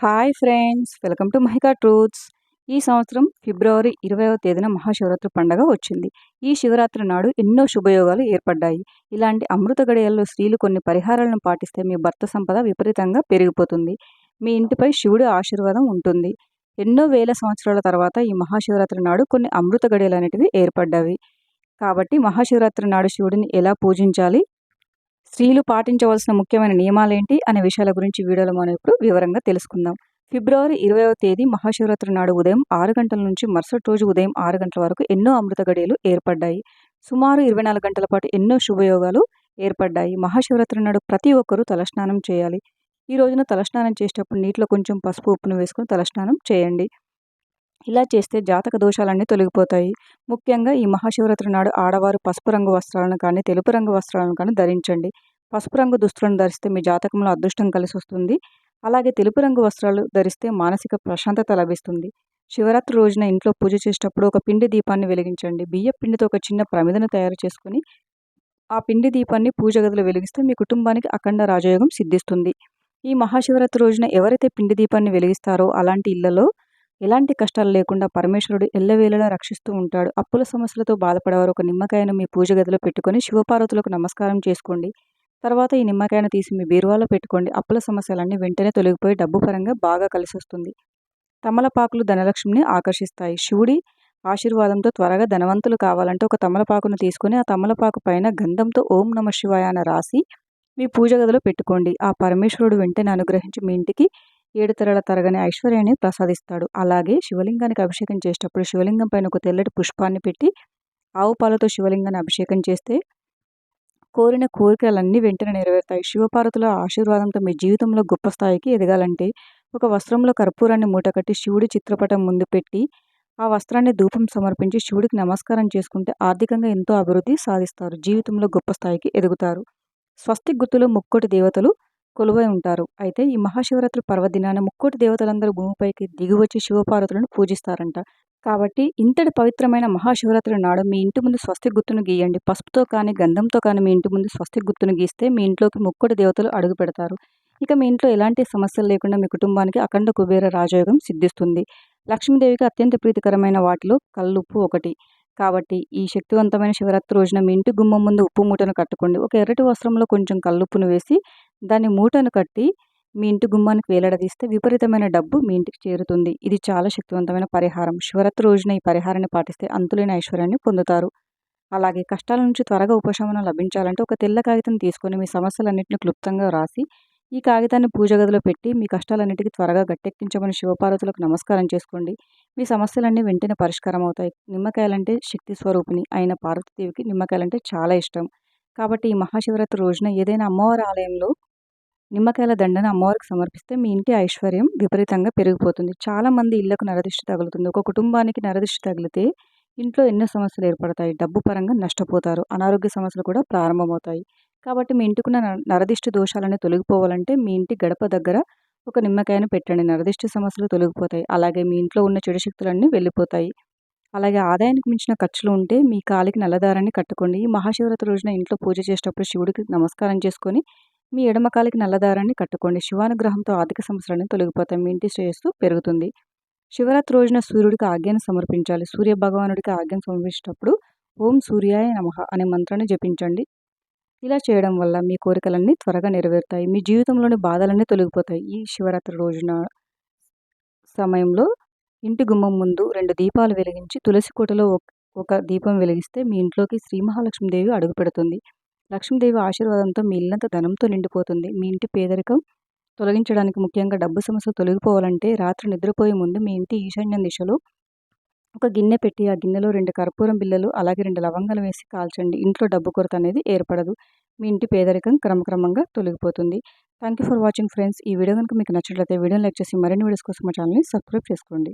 Hi friends welcome to Mahika truths. ఈ సంవత్సరం ఫిబ్రవరి ఇరవైవ తేదీన మహాశివరాత్రి పండగ వచ్చింది. ఈ శివరాత్రి నాడు ఎన్నో శుభయోగాలు ఏర్పడ్డాయి. ఇలాంటి అమృత గడియల్లో స్త్రీలు కొన్ని పరిహారాలను పాటిస్తే మీ భర్త సంపద విపరీతంగా పెరిగిపోతుంది. మీ ఇంటిపై శివుడి ఆశీర్వాదం ఉంటుంది. ఎన్నో వేల సంవత్సరాల తర్వాత ఈ మహాశివరాత్రి నాడు కొన్ని అమృత గడియలు అనేటివి ఏర్పడ్డాయి కాబట్టి మహాశివరాత్రి నాడు శివుడిని ఎలా పూజించాలి? స్త్రీలు పాటించవలసిన ముఖ్యమైన నియమాలేంటి అనే విషయాల గురించి వీడియోలో మనం ఇప్పుడు వివరంగా తెలుసుకుందాం. ఫిబ్రవరి ఇరవైవ తేదీ మహాశివరాత్రి నాడు ఉదయం ఆరు గంటల నుంచి మరుసటి రోజు ఉదయం ఆరు గంటల వరకు ఎన్నో అమృత గడియలు ఏర్పడ్డాయి. సుమారు ఇరవై నాలుగు గంటల పాటు ఎన్నో శుభయోగాలు ఏర్పడ్డాయి. మహాశివరాత్రి నాడు ప్రతి ఒక్కరూ తలస్నానం చేయాలి. ఈ రోజున తలస్నానం చేసేటప్పుడు నీటిలో కొంచెం పసుపు ఉప్పును వేసుకుని తలస్నానం చేయండి. ఇలా చేస్తే జాతక దోషాలన్నీ తొలగిపోతాయి. ముఖ్యంగా ఈ మహాశివరాత్రి నాడు ఆడవారు పసుపు రంగు వస్త్రాలను కానీ తెలుపు రంగు వస్త్రాలను కానీ ధరించండి. పసుపు రంగు దుస్తులను ధరిస్తే మీ జాతకంలో అదృష్టం కలిసి వస్తుంది అలాగే తెలుపు రంగు వస్త్రాలు ధరిస్తే మానసిక ప్రశాంతత లభిస్తుంది. శివరాత్రి రోజున ఇంట్లో పూజ చేసేటప్పుడు ఒక పిండి దీపాన్ని వెలిగించండి. బియ్య పిండితో ఒక చిన్న ప్రమిదను తయారు చేసుకుని ఆ పిండి దీపాన్ని పూజ గదిలో వెలిగిస్తే మీ కుటుంబానికి అఖండ రాజయోగం సిద్ధిస్తుంది. ఈ మహాశివరాత్రి రోజున ఎవరైతే పిండి దీపాన్ని వెలిగిస్తారో అలాంటి ఇళ్ళలో ఎలాంటి కష్టాలు లేకుండా పరమేశ్వరుడు ఎల్లవేళలా రక్షిస్తూ ఉంటాడు. అప్పుల సమస్యలతో బాధపడేవారు ఒక నిమ్మకాయను మీ పూజ గదిలో పెట్టుకొని శివపార్వతులకు నమస్కారం చేసుకోండి. తర్వాత ఈ నిమ్మకాయను తీసి మీ బీరువాలో పెట్టుకోండి. అప్పుల సమస్యలన్నీ వెంటనే తొలగిపోయి డబ్బు పరంగా బాగా కలిసి వస్తుంది తమలపాకులు ధనలక్ష్మిని ఆకర్షిస్తాయి. శివుడి ఆశీర్వాదంతో త్వరగా ధనవంతులు కావాలంటే ఒక తమలపాకును తీసుకొని ఆ తమలపాకు పైన గంధంతో ఓం నమ శివాయ అని రాసి మీ పూజ గదిలో పెట్టుకోండి. ఆ పరమేశ్వరుడు వెంటనే అనుగ్రహించి మీ ఇంటికి ఏడు తెరల తరగని ఐశ్వర్యాన్ని ప్రసాదిస్తాడు. అలాగే శివలింగానికి అభిషేకం చేసేటప్పుడు శివలింగం పైన ఒక తెల్లటి పుష్పాన్ని పెట్టి ఆవు పాలతో శివలింగాన్ని అభిషేకం చేస్తే కోరిన కోరికలన్నీ వెంటనే నెరవేరుతాయి. శివపార్వతుల ఆశీర్వాదంతో మీ జీవితంలో గొప్ప స్థాయికి ఎదగాలంటే ఒక వస్త్రంలో కర్పూరాన్ని మూటకట్టి శివుడి చిత్రపటం ముందు పెట్టి ఆ వస్త్రాన్ని ధూపం సమర్పించి శివుడికి నమస్కారం చేసుకుంటే ఆర్థికంగా ఎంతో అభివృద్ధి సాధిస్తారు. జీవితంలో గొప్ప స్థాయికి ఎదుగుతారు. స్వస్తి గుర్తులో ముక్కోటి దేవతలు కొలువై ఉంటారు. అయితే ఈ మహాశివరాత్రి పర్వదినాన ముక్కోటి దేవతలందరూ భూమిపైకి దిగువచ్చి శివపార్వతులను పూజిస్తారంట. కాబట్టి ఇంతటి పవిత్రమైన మహాశివరాత్రి నాడు మీ ఇంటి ముందు స్వస్తి గుర్తును గీయండి. పసుపుతో కానీ గంధంతో కానీ మీ ఇంటి ముందు స్వస్తి గుర్తును గీస్తే మీ ఇంట్లోకి ముక్కోటి దేవతలు అడుగు పెడతారు. ఇక మీ ఇంట్లో ఎలాంటి సమస్యలు లేకుండా మీ కుటుంబానికి అఖండ కుబేర రాజయోగం సిద్ధిస్తుంది. లక్ష్మీదేవికి అత్యంత ప్రీతికరమైన వాటిలో కల్లుప్పు ఒకటి. కాబట్టి ఈ శక్తివంతమైన శివరాత్రి రోజున మీ ఇంటి గుమ్మం ముందు ఉప్పు మూటను కట్టుకోండి. ఒక ఎర్రటి వస్త్రంలో కొంచెం కల్లుప్పును వేసి దాన్ని మూటను కట్టి మీ ఇంటి గుమ్మానికి వేలాడదీస్తే విపరీతమైన డబ్బు మీ ఇంటికి చేరుతుంది. ఇది చాలా శక్తివంతమైన పరిహారం. శివరాత్రి రోజున ఈ పరిహారాన్ని పాటిస్తే అంతులేని ఐశ్వర్యాన్ని పొందుతారు. అలాగే కష్టాల నుంచి త్వరగా ఉపశమనం లభించాలంటే ఒక తెల్ల కాగితం తీసుకొని మీ సమస్యలన్నింటినీ క్లుప్తంగా రాసి ఈ కాగితాన్ని పూజ గదిలో పెట్టి మీ కష్టాలన్నిటికీ త్వరగా గట్టెక్కించమని శివపార్వతులకు నమస్కారం చేసుకోండి. మీ సమస్యలన్నీ వెంటనే పరిష్కారం అవుతాయి నిమ్మకాయలంటే శక్తి స్వరూపిణి అయిన పార్వతీదేవికి నిమ్మకాయలంటే చాలా ఇష్టం. కాబట్టి ఈ మహాశివరాత్రి రోజున ఏదైనా అమ్మవారి ఆలయంలో నిమ్మకాయల దండను అమ్మవారికి సమర్పిస్తే మీ ఇంటి ఐశ్వర్యం విపరీతంగా పెరిగిపోతుంది. చాలామంది ఇళ్ళకు నరదిష్టి తగులుతుంది. ఒక కుటుంబానికి నరదిష్టి తగిలితే ఇంట్లో ఎన్నో సమస్యలు ఏర్పడతాయి. డబ్బు పరంగా నష్టపోతారు. అనారోగ్య సమస్యలు కూడా ప్రారంభమవుతాయి. కాబట్టి మీ ఇంటికున్న నరదిష్టి దోషాలను తొలగిపోవాలంటే మీ ఇంటి గడప దగ్గర ఒక నిమ్మకాయను పెట్టండి. నరదిష్టి సమస్యలు తొలగిపోతాయి. అలాగే మీ ఇంట్లో ఉన్న చెడు శక్తులన్నీ వెళ్ళిపోతాయి. అలాగే ఆదాయానికి మించిన ఖర్చులు ఉంటే మీ కాలికి నల్లదారాన్ని కట్టుకోండి. ఈ మహాశివరాత్రి రోజున ఇంట్లో పూజ చేసేటప్పుడు శివుడికి నమస్కారం చేసుకొని మీ ఎడమ కాలికి నల్లదారాన్ని కట్టుకోండి. శివానుగ్రహంతో ఆర్థిక సమస్యలన్నీ తొలగిపోతాయి. మీ ఇంటి శ్రేయస్సు పెరుగుతుంది. శివరాత్రి రోజున సూర్యుడికి ఆజ్ఞను సమర్పించాలి. సూర్య భగవానుడికి ఆజ్ఞను సమర్పించేటప్పుడు ఓం సూర్యాయ నమ అనే మంత్రాన్ని జపించండి. ఇలా చేయడం వల్ల మీ కోరికలన్నీ త్వరగా నెరవేరుతాయి. మీ జీవితంలోని బాధలన్నీ తొలగిపోతాయి. ఈ శివరాత్రి రోజున సమయంలో ఇంటి గుమ్మం ముందు రెండు దీపాలు వెలిగించి తులసి కోటలో ఒక దీపం వెలిగిస్తే మీ ఇంట్లోకి శ్రీ మహాలక్ష్మీదేవి అడుగు పెడుతుంది. లక్ష్మీదేవి ఆశీర్వాదంతో మీ ఇల్లంతా ధనంతో నిండిపోతుంది. మీ ఇంటి పేదరికం తొలగించడానికి ముఖ్యంగా డబ్బు సమస్య తొలగిపోవాలంటే రాత్రి నిద్రపోయే ముందు మీ ఇంటి ఈశాన్య దిశలో ఒక గిన్నె పెట్టి ఆ గిన్నెలో రెండు కర్పూరం బిళ్ళలు అలాగే రెండు లవంగాలు వేసి కాల్చండి. ఇంట్లో డబ్బు కొరత అనేది ఏర్పడదు. మీ ఇంటి పేదరికం క్రమక్రమంగా తొలగిపోతుంది. Thank you for watching friends ఈ వీడియో కనుక మీకు నచ్చినట్లయితే వీడియో లైక్ చేసి మరిన్ని వీడియోస్ కోసం మా ఛానల్ని సబ్స్క్రైబ్ చేసుకోండి.